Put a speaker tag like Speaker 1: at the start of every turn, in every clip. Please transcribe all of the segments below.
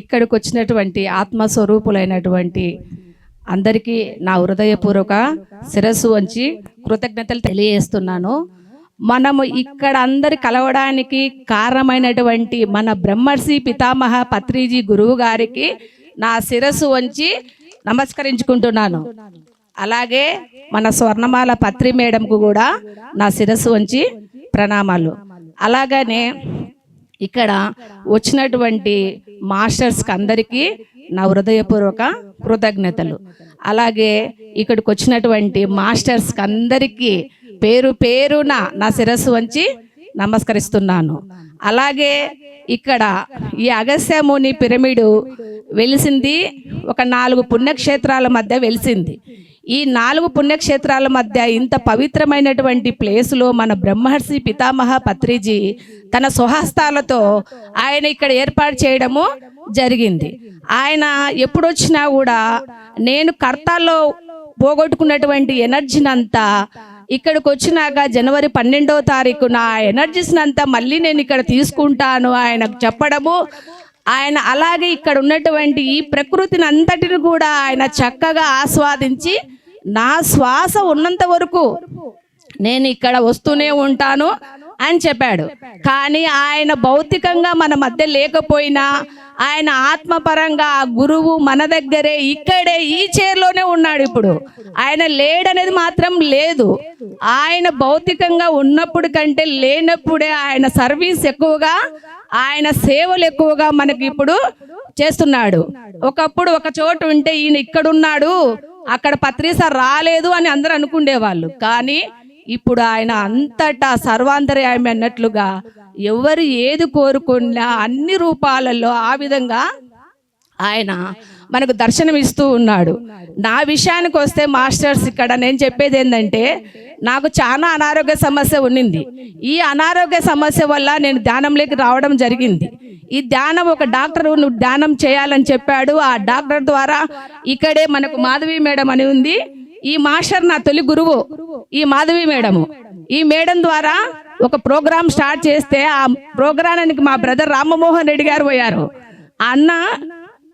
Speaker 1: ఇక్కడికి వచ్చినటువంటి ఆత్మస్వరూపులైనటువంటి అందరికీ నా హృదయపూర్వక శిరస్సు వంచి కృతజ్ఞతలు తెలియజేస్తున్నాను. మనము ఇక్కడ అందరి కలవడానికి కారణమైనటువంటి మన బ్రహ్మర్షి పితామహ పత్రిజీ గురువు గారికి నా శిరస్సు వంచి నమస్కరించుకుంటున్నాను. అలాగే మన స్వర్ణమాల పత్రి మేడంకు కూడా నా శిరస్సు వంచి ప్రణామాలు. అలాగనే ఇక్కడ వచ్చినటువంటి మాస్టర్స్కి అందరికీ నా హృదయపూర్వక కృతజ్ఞతలు. అలాగే ఇక్కడికి వచ్చినటువంటి మాస్టర్స్కి అందరికీ పేరు పేరున నా శిరస్సు వంచి నమస్కరిస్తున్నాను. అలాగే ఇక్కడ ఈ అగస్యముని పిరమిడు వెలిసింది ఒక నాలుగు పుణ్యక్షేత్రాల మధ్య వెలిసింది. ఈ నాలుగు పుణ్యక్షేత్రాల మధ్య ఇంత పవిత్రమైనటువంటి ప్లేసులో మన బ్రహ్మహర్షి పితామహ పత్రిజీ తన స్వహస్తాలతో ఆయన ఇక్కడ ఏర్పాటు చేయడము జరిగింది. ఆయన ఎప్పుడొచ్చినా కూడా నేను కర్తాల్లో పోగొట్టుకున్నటువంటి ఎనర్జీని అంతా ఇక్కడికి వచ్చినాక జనవరి పన్నెండవ తారీఖున ఆ ఎనర్జీస్ని అంతా మళ్ళీ నేను ఇక్కడ తీసుకుంటాను ఆయనకు చెప్పడము ఆయన అలాగే ఇక్కడ ఉన్నటువంటి ఈ ప్రకృతిని అంతటిని కూడా ఆయన చక్కగా ఆస్వాదించి నా శ్వాస ఉన్నంత వరకు నేను ఇక్కడ వస్తూనే ఉంటాను అని చెప్పాడు. కానీ ఆయన భౌతికంగా మన మధ్య లేకపోయినా ఆయన ఆత్మపరంగా ఆ గురువు మన దగ్గరే ఇక్కడే ఈ చైర్లోనే ఉన్నాడు ఇప్పుడు. ఆయన లేడనేది మాత్రం లేదు. ఆయన భౌతికంగా ఉన్నప్పుడు కంటే లేనప్పుడే ఆయన సర్వీస్ ఎక్కువగా ఆయన సేవలు ఎక్కువగా మనకి ఇప్పుడు చేస్తున్నాడు. ఒకప్పుడు ఒక చోటు ఉంటే ఈయన ఇక్కడున్నాడు అక్కడ పత్రిస రాలేదు అని అందరూ అనుకుండేవాళ్ళు. కానీ ఇప్పుడు ఆయన అంతటా సర్వాంతర్యామి అన్నట్లుగా ఎవరు ఏది కోరుకున్నా అన్ని రూపాలలో ఆ విధంగా ఆయన మనకు దర్శనం ఇస్తూ ఉన్నాడు. నా విషయానికి వస్తే మాస్టర్స్ ఇక్కడ నేను చెప్పేది ఏంటంటే నాకు చాలా అనారోగ్య సమస్య ఉన్నింది. ఈ అనారోగ్య సమస్య వల్ల నేను ధ్యానంలోకి రావడం జరిగింది. ఈ ధ్యానం ఒక డాక్టర్ నువ్వు ధ్యానం చేయాలని చెప్పాడు. ఆ డాక్టర్ ద్వారా ఇక్కడే మనకు మాధవి మేడం అని ఉంది. ఈ మాస్టర్ నా తొలి గురువు ఈ మాధవి మేడము. ఈ మేడం ద్వారా ఒక ప్రోగ్రామ్ స్టార్ట్ చేస్తే ఆ ప్రోగ్రామానికి మా బ్రదర్ రామ్మోహన్ రెడ్డి గారు పోయారు. ఆ అన్న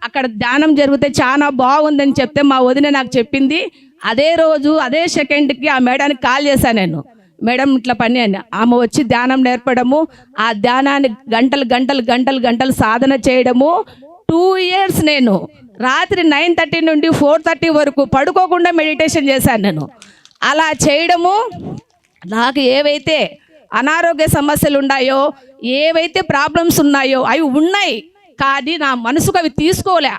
Speaker 1: అక్కడ ధ్యానం జరిగితే చాలా బాగుందని చెప్తే మా వదిన నాకు చెప్పింది. అదే రోజు అదే సెకండ్కి ఆ మేడానికి కాల్ చేశాను నేను. మేడం ఇట్లా పని అని. ఆమె వచ్చి ధ్యానం నేర్పడము ఆ ధ్యానాన్ని గంటలు గంటలు గంటలు గంటలు సాధన చేయడము. టూ ఇయర్స్ నేను. రాత్రి నైన్ థర్టీ నుండి ఫోర్ థర్టీ వరకు పడుకోకుండా మెడిటేషన్ చేశాను నేను. అలా చేయడము నాకు ఏవైతే అనారోగ్య సమస్యలు ఉన్నాయో ఏవైతే ప్రాబ్లమ్స్ ఉన్నాయో అవి ఉన్నాయి. కానీ నా మనసుకు అవి తీసుకోలే.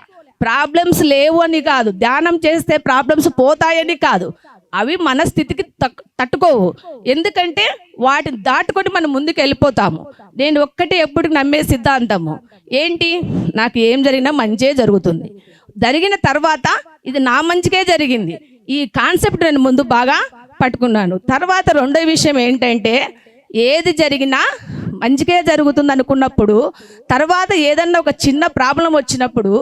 Speaker 1: ప్రాబ్లమ్స్ లేవు అని కాదు. ధ్యానం చేస్తే ప్రాబ్లమ్స్ పోతాయని కాదు. అవి మన స్థితికి తక్- తట్టుకోవు. ఎందుకంటే వాటిని దాటుకొని మనం ముందుకు వెళ్ళిపోతాము. నేను ఒక్కటి ఎప్పుడు నమ్మే సిద్ధాంతము. ఏంటి? నాకు ఏం జరిగినా మంచే జరుగుతుంది. జరిగిన తర్వాత ఇది నా మంచికే జరిగింది. ఈ కాన్సెప్ట్ నేను ముందు బాగా పట్టుకున్నాను. తర్వాత రెండో విషయం ఏంటంటే ఏది జరిగినా మంచిగా జరుగుతుంది అనుకున్నప్పుడు తర్వాత ఏదన్నా ఒక చిన్న ప్రాబ్లం వచ్చినప్పుడు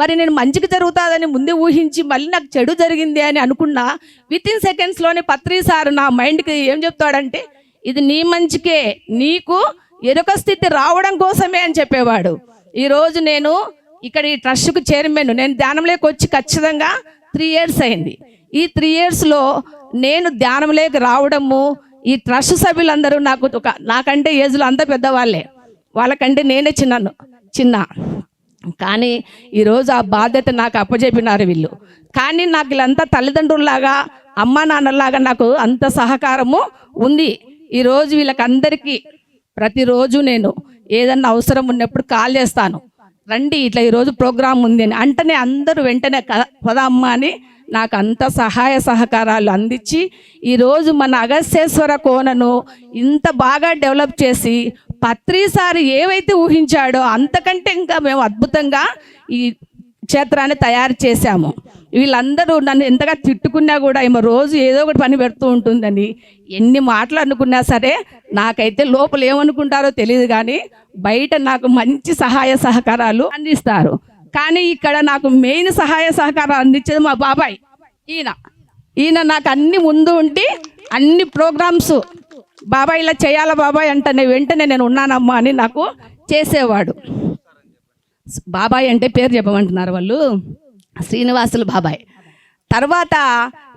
Speaker 1: మరి నేను మంచిగా జరుగుతుందని ముందే ఊహించి మళ్ళీ నాకు చెడు జరిగింది అని అనుకున్నా విత్ ఇన్ సెకండ్స్లోనే పత్రి సార్ నా మైండ్కి ఏం చెప్తాడంటే ఇది నీ మంచికే నీకు ఎరుక స్థితి రావడం కోసమే అని చెప్పేవాడు. ఈరోజు నేను ఇక్కడ ఈ ట్రస్ట్కు చైర్మన్ నేను ధ్యానంలోకి వచ్చి ఖచ్చితంగా త్రీ ఇయర్స్ అయింది. ఈ త్రీ ఇయర్స్లో నేను ధ్యానంలోకి రావడము ఈ ట్రస్ట్ సభ్యులందరూ నాకు ఒక నాకంటే ఏజ్లో అంత పెద్దవాళ్ళే. వాళ్ళకంటే నేనే చిన్నాను చిన్న. కానీ ఈరోజు ఆ బాధ్యత నాకు అప్పచెప్పినారు వీళ్ళు. కానీ నాకు వీళ్ళంతా తల్లిదండ్రుల్లాగా అమ్మా నాన్నలాగా నాకు అంత సహకారము ఉంది. ఈరోజు వీళ్ళకందరికీ ప్రతిరోజు నేను ఏదన్నా అవసరం ఉన్నప్పుడు కాల్ చేస్తాను. రండి ఇట్లా ఈరోజు ప్రోగ్రాం ఉంది అని. అంటనే అందరూ వెంటనే కదా పదమ్మా అని నాకు అంత సహాయ సహకారాలు అందించి ఈరోజు మన అగస్యేశ్వర కోనను ఇంత బాగా డెవలప్ చేసి పత్రిసారి ఏవైతే ఊహించాడో అంతకంటే ఇంకా మేము అద్భుతంగా ఈ క్షేత్రాన్ని తయారు చేశాము. వీళ్ళందరూ నన్ను ఎంతగా తిట్టుకున్నా కూడా ఈమె రోజు ఏదో ఒకటి పని పెడుతూ ఉంటుందని ఎన్ని మాటలు అనుకున్నా సరే నాకైతే లోపల ఏమనుకుంటారో తెలియదు కానీ బయట నాకు మంచి సహాయ సహకారాలు అందిస్తారు. కానీ ఇక్కడ నాకు మెయిన్ సహాయ సహకారాలు అందించేది మా బాబాయ్. ఈయన. ఈయన నాకు అన్ని ముందు ఉండి అన్ని ప్రోగ్రామ్స్ బాబాయ్ ఇలా చేయాలా బాబాయ్ అంటే వెంటనే నేను ఉన్నానమ్మా అని నాకు చేసేవాడు. బాబాయ్ అంటే పేరు చెప్పమంటున్నారు వాళ్ళు. శ్రీనివాసులు బాబాయ్. తర్వాత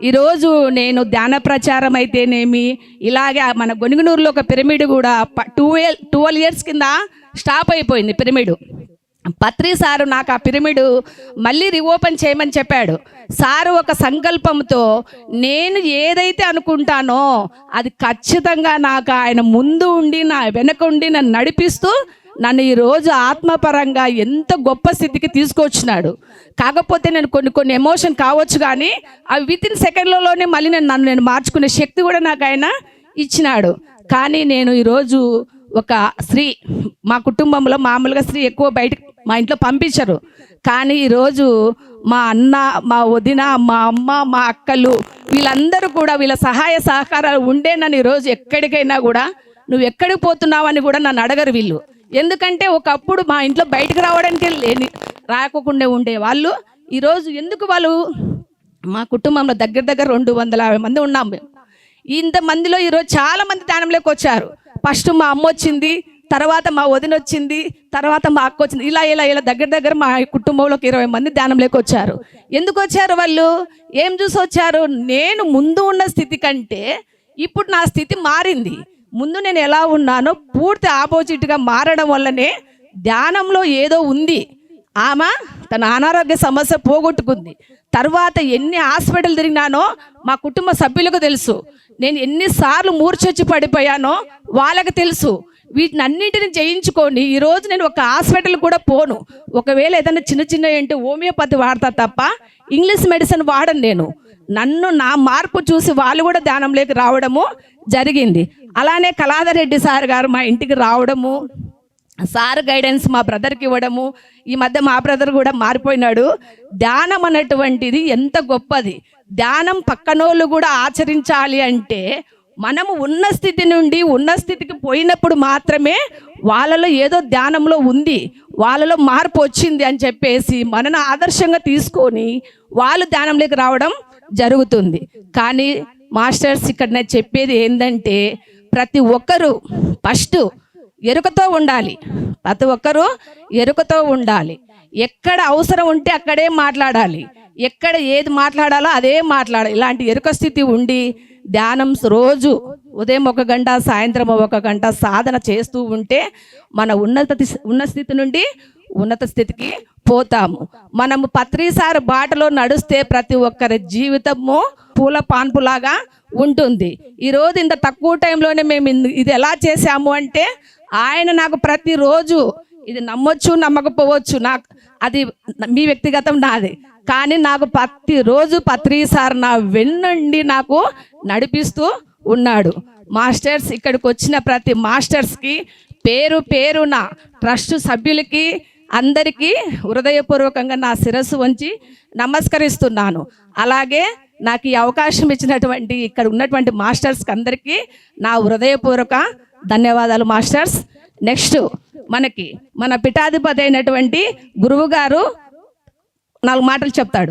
Speaker 1: ఈరోజు నేను ధ్యాన ప్రచారం అయితేనేమి ఇలాగే మన గొనుగునూరులో ఒక పిరమిడ్ కూడా టూ టూవెల్ ట్వెల్వ్ ఇయర్స్ కింద స్టాప్ అయిపోయింది పిరమిడ్. పత్రి సారు నాకు ఆ పిరమిడు మళ్ళీ రీఓపెన్ చేయమని చెప్పాడు. సారు ఒక సంకల్పంతో నేను ఏదైతే అనుకుంటానో అది ఖచ్చితంగా నాకు ఆయన ముందు ఉండి నా వెనక ఉండి నన్ను నడిపిస్తూ నన్ను ఈరోజు ఆత్మపరంగా ఎంత గొప్ప స్థితికి తీసుకొచ్చినాడు. కాకపోతే నేను కొన్ని కొన్ని ఎమోషన్ కావచ్చు కానీ అవి విత్ ఇన్ సెకండ్లలోనే మళ్ళీ నేను నన్ను నేను మార్చుకునే శక్తి కూడా నాకు ఆయన ఇచ్చినాడు. కానీ నేను ఈరోజు ఒక స్త్రీ మా కుటుంబంలో మామూలుగా స్త్రీ ఎక్కువ బయటకు మా ఇంట్లో పంపించరు. కానీ ఈరోజు మా అన్న మా వదిన మా అమ్మ మా అక్కలు వీళ్ళందరూ కూడా వీళ్ళ సహాయ సహకారాలు ఉండే నన్ను ఈరోజు ఎక్కడికైనా కూడా నువ్వు ఎక్కడికి పోతున్నావని కూడా నన్ను అడగరు వీళ్ళు. ఎందుకంటే ఒకప్పుడు మా ఇంట్లో బయటకు రావడానికి లేని రాకోకుండా ఉండే వాళ్ళు. ఈరోజు ఎందుకు వాళ్ళు మా కుటుంబంలో దగ్గర దగ్గర రెండు వందల యాభై మంది ఉన్నాం మేము. ఇంత మందిలో ఈరోజు చాలామంది దానంలోకి వచ్చారు. ఫస్ట్ మా అమ్మ వచ్చింది తర్వాత మా వదిన వచ్చింది తర్వాత మా అక్క వచ్చింది. ఇలా ఇలా ఇలా దగ్గర దగ్గర మా కుటుంబంలో ఒక ఇరవై మంది ధ్యానంలోకి వచ్చారు. ఎందుకు వచ్చారు వాళ్ళు? ఏం చూసి వచ్చారు? నేను ముందు ఉన్న స్థితి కంటే ఇప్పుడు నా స్థితి మారింది. ముందు నేను ఎలా ఉన్నానో పూర్తి ఆపోజిట్గా మారడం వల్లనే ధ్యానంలో ఏదో ఉంది. ఆమె తన అనారోగ్య సమస్య పోగొట్టుకుంది. తర్వాత ఎన్ని హాస్పిటల్ తిరిగినానో మా కుటుంబ సభ్యులకు తెలుసు. నేను ఎన్నిసార్లు మూర్చొచ్చి పడిపోయానో వాళ్ళకి తెలుసు. వీటిని అన్నింటిని జయించుకొని ఈరోజు నేను ఒక హాస్పిటల్ కూడా పోను. ఒకవేళ ఏదైనా చిన్న చిన్న ఏంటి హోమియోపతి వాడతా తప్ప ఇంగ్లీష్ మెడిసిన్ వాడను నేను. నన్ను నా మార్పు చూసి వాళ్ళు కూడా ధ్యానంలోకి రావడము జరిగింది. అలానే కళాధరెడ్డి సార్ గారు మా ఇంటికి రావడము సార్ గైడెన్స్ మా బ్రదర్కి ఇవ్వడము ఈ మధ్య మా బ్రదర్ కూడా మారిపోయినాడు. ధ్యానం అన్నటువంటిది ఎంత గొప్పది. ధ్యానం పక్కనోళ్ళు కూడా ఆచరించాలి అంటే మనము ఉన్న స్థితి నుండి ఉన్న స్థితికి పోయినప్పుడు మాత్రమే వాళ్ళలో ఏదో ధ్యానంలో ఉంది వాళ్ళలో మార్పు వచ్చింది అని చెప్పేసి మనను ఆదర్శంగా తీసుకొని వాళ్ళు ధ్యానంలోకి రావడం జరుగుతుంది. కానీ మాస్టర్స్ ఇక్కడ నేను చెప్పేది ఏంటంటే ప్రతి ఒక్కరూ ఫస్ట్ ఎరుకతో ఉండాలి. ప్రతి ఒక్కరూ ఎరుకతో ఉండాలి. ఎక్కడ అవసరం ఉంటే అక్కడే మాట్లాడాలి. ఎక్కడ ఏది మాట్లాడాలో అదే మాట్లాడాలి. ఇలాంటి ఎరుక స్థితి ఉండి ధ్యానం రోజు ఉదయం ఒక గంట సాయంత్రం ఒక గంట సాధన చేస్తూ ఉంటే మన ఉన్నత ఉన్న స్థితి నుండి ఉన్నత స్థితికి పోతాము. మనము పత్రిసారి బాటలో నడుస్తే ప్రతి ఒక్కరి జీవితము పూల పాన్పులాగా ఉంటుంది. ఈరోజు ఇంత తక్కువ టైంలోనే మేము ఇది ఎలా చేశాము అంటే ఆయన నాకు ప్రతిరోజు ఇది నమ్మొచ్చు నమ్మకపోవచ్చు నాకు అది మీ వ్యక్తిగతం నాది. కానీ నాకు ప్రతిరోజు పత్రిసారి నా వెన్నుండి నాకు నడిపిస్తూ ఉన్నాడు. మాస్టర్స్ ఇక్కడికి వచ్చిన ప్రతి మాస్టర్స్కి పేరు పేరున ట్రస్ట్ సభ్యులకి అందరికీ హృదయపూర్వకంగా నా శిరస్సు వంచి నమస్కరిస్తున్నాను. అలాగే నాకు ఈ అవకాశం ఇచ్చినటువంటి ఇక్కడ ఉన్నటువంటి మాస్టర్స్కి అందరికీ నా హృదయపూర్వక ధన్యవాదాలు మాస్టర్స్. నెక్స్ట్ మనకి మన పిఠాధిపతి అయినటువంటి గురువు గారు నాలుగు మాటలు చెప్తాడు.